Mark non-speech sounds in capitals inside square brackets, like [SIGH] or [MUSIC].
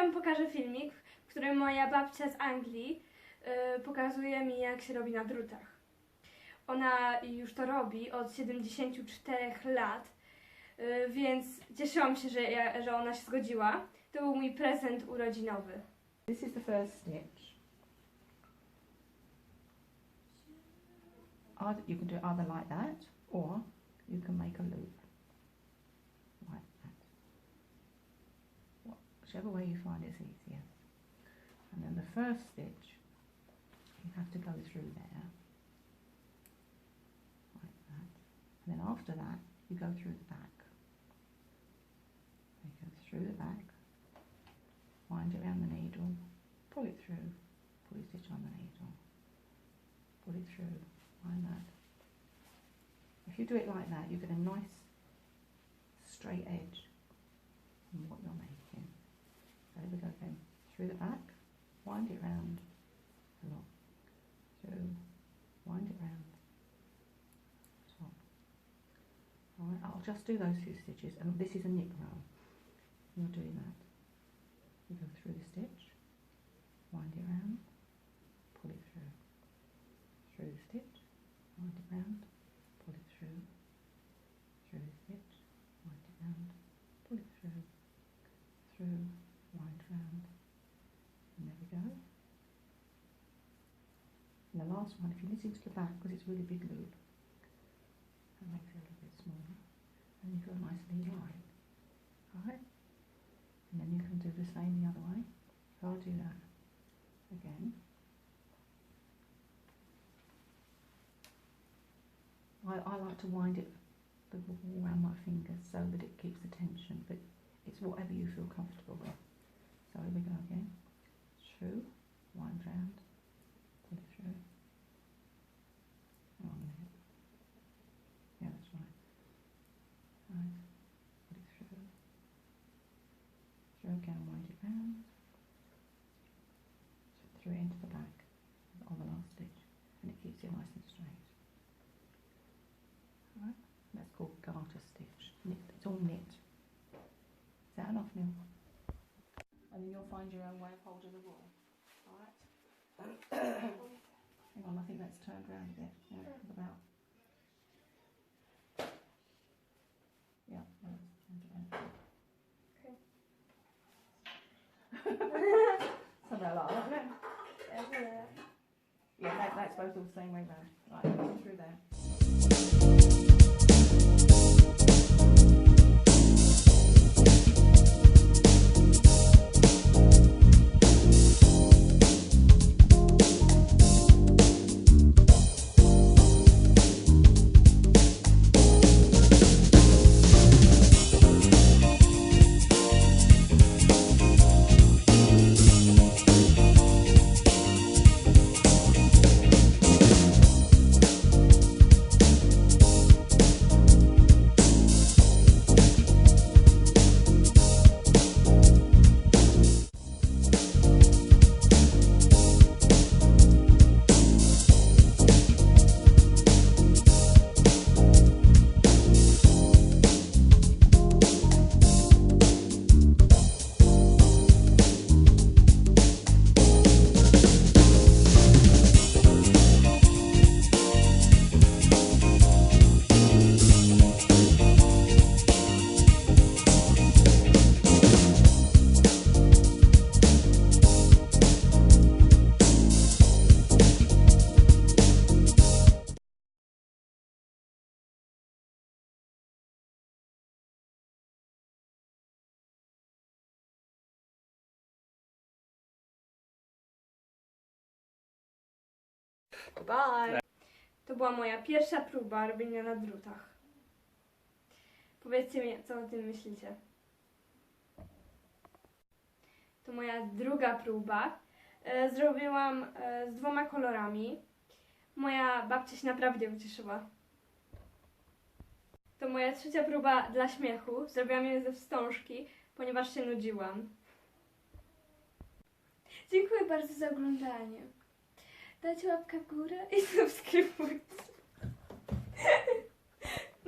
wam pokażę filmik, w którym moja babcia z Anglii y, pokazuje mi, jak się robi na drutach. Ona już to robi od 74 lat, y, więc cieszyłam się, że, ja, że ona się zgodziła. To był mój prezent urodzinowy. This is the first you can do it either like that easiest. And then the first stitch, you have to go through there like that. And then after that, you go through the back. You go through the back, wind it around the needle, pull it through, pull your stitch on the needle, pull it through, like that. If you do it like that, you get a nice straight edge on what you're making. So there we go again. Through the back, wind it round, look, through, wind it round, top. Alright, I'll just do those two stitches, and this is a knit row. You're doing that. You go through the stitch, wind it round, pull it through, through the stitch, wind it round, pull it through, through the stitch, wind it round, pull it through, through, and there we go. And the last one, if you're knit into the back, because it's a really big loop, that makes it a little bit smaller, and you go nice and line, alright? And then you can do the same the other way. So I'll do that again. I, I like to wind it around my fingers so that it keeps the tension, but it's whatever you feel comfortable with. So here we go again. Through, wind round, pull it through. Wrong minute. Yeah, that's right. Right, put it through. Through again, wind it round. So Through into the back on the last stitch, and it keeps it nice and straight. Alright, that's called garter stitch. Knit, it's all knit. Is that enough, Neil? And then you'll find your own way of holding the wool. Alright? [COUGHS] Hang on, I think that's turned round a bit. Yeah, about. Yeah, no, it's turned around. [LAUGHS] Something like that? Yeah, that, that's both all the same way round. Right, through there. Bye. To była moja pierwsza próba robienia na drutach. Powiedzcie mi, co o tym myślicie. To moja druga próba. E, zrobiłam e, z dwoma kolorami. Moja babcia się naprawdę ucieszyła. To moja trzecia próba dla śmiechu. Zrobiłam ją ze wstążki, ponieważ się nudziłam. Dziękuję bardzo za oglądanie. Dajcie łapkę w górę i [LAUGHS] subskrybujcie.